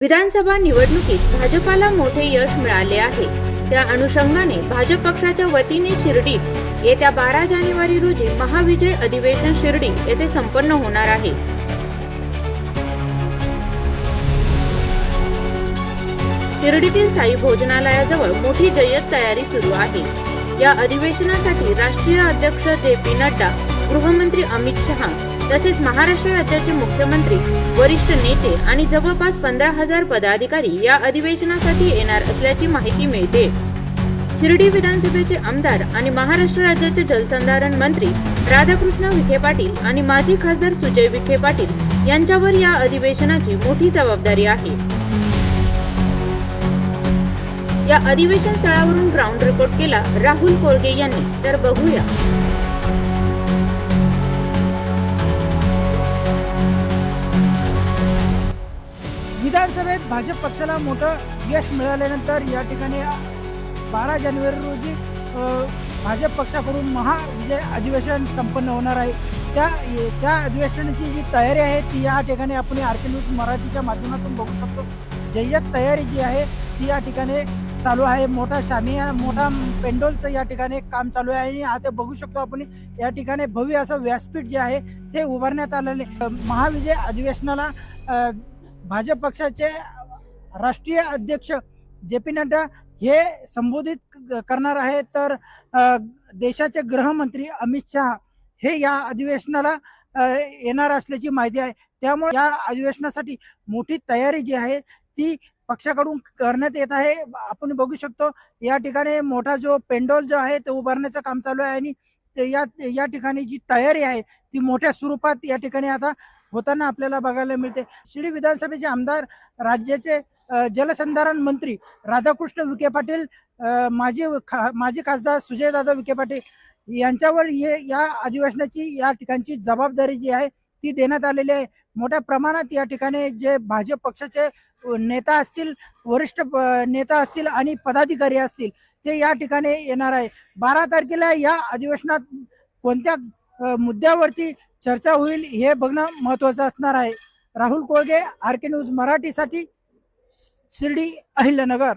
विधानसभा निवडणुकीत भाजपाला मोठे यश मिळाले आहे. त्या अनुषंगाने भाजप पक्षाच्या वतीने शिर्डीत येत्या बारा जानेवारी रोजी महाविजय अधिवेशन शिर्डी येथे संपन्न होणार आहे. शिर्डीतील साई भोजनालयाजवळ मोठी जय्यत तयारी सुरू आहे. या अधिवेशनासाठी राष्ट्रीय अध्यक्ष जे पी नड्डा गृहमंत्री अमित शहा तसेच महाराष्ट्र राज्याचे मुख्यमंत्री वरिष्ठ नेते आणि जवळपास पंधरा हजार पदाधिकारी या अधिवेशनासाठी येणार असल्याची माहिती मिळते. शिर्डी विधानसभेचे आमदार आणि महाराष्ट्र राज्याचे जलसंधारण मंत्री राधाकृष्ण विखे पाटील आणि माजी खासदार सुजय विखे पाटील यांच्यावर या अधिवेशनाची मोठी जबाबदारी आहे. या अधिवेशन स्थळावरून ग्राउंड रिपोर्ट केला राहुल कोळगे यांनी. तर बघूया. विधानसभेत भाजप पक्षाला मोठं यश मिळाल्यानंतर या ठिकाणी बारा जानेवारी रोजी भाजप पक्षाकडून महाविजय अधिवेशन संपन्न होणार आहे. त्या त्या अधिवेशनाची जी तयारी आहे ती या ठिकाणी आपण आर के न्यूज मराठीच्या माध्यमातून बघू शकतो. जय्यत तयारी जी आहे ती या ठिकाणी चालू आहे. मोठा शामिया मोठा पेंडोलचं या ठिकाणी काम चालू आहे आणि आता बघू शकतो आपण. या ठिकाणी भव्य असं व्यासपीठ जे आहे ते उभारण्यात आलेले महाविजय अधिवेशनाला भाजप पक्षाचे राष्ट्रीय अध्यक्ष जे पी नड्डा हे संबोधित करणार आहे तर देशाचे गृहमंत्री अमित शहा हे या अधिवेशनाला येणार असल्याची माहिती आहे. त्यामुळे या अधिवेशनासाठी मोठी तयारी जी आहे ती पक्षाकडून करण्यात येत आहे. आपण बघू शकतो या ठिकाणी मोठा जो पेंडॉल जो आहे तो उभारण्याचं काम चालू आहे आणि या या ठिकाणी जी तयारी आहे ती मोठ्या स्वरूपात या ठिकाणी आता होताना आपल्याला बघायला मिळते. शिर्डी विधानसभेचे आमदार राज्याचे जलसंधारण मंत्री राधाकृष्ण विखे पाटील माजी खा माजी खासदार सुजयदादा विखे पाटील यांच्यावर हे या अधिवेशनाची या ठिकाणची जबाबदारी जी आहे ती देण्यात आलेली आहे. मोठ्या प्रमाणात या ठिकाणी जे भाजप पक्षाचे नेता असतील वरिष्ठ प- नेता असतील आणि पदाधिकारी असतील ते या ठिकाणी येणार आहे. बारा तारखेला या अधिवेशनात कोणत्या मुद्द्यावरती चर्चा होईल हे बघणं महत्वाचं असणार आहे. Rahul Kolge R K news मराठीसाठी शिर्डी अहिल्यानगर.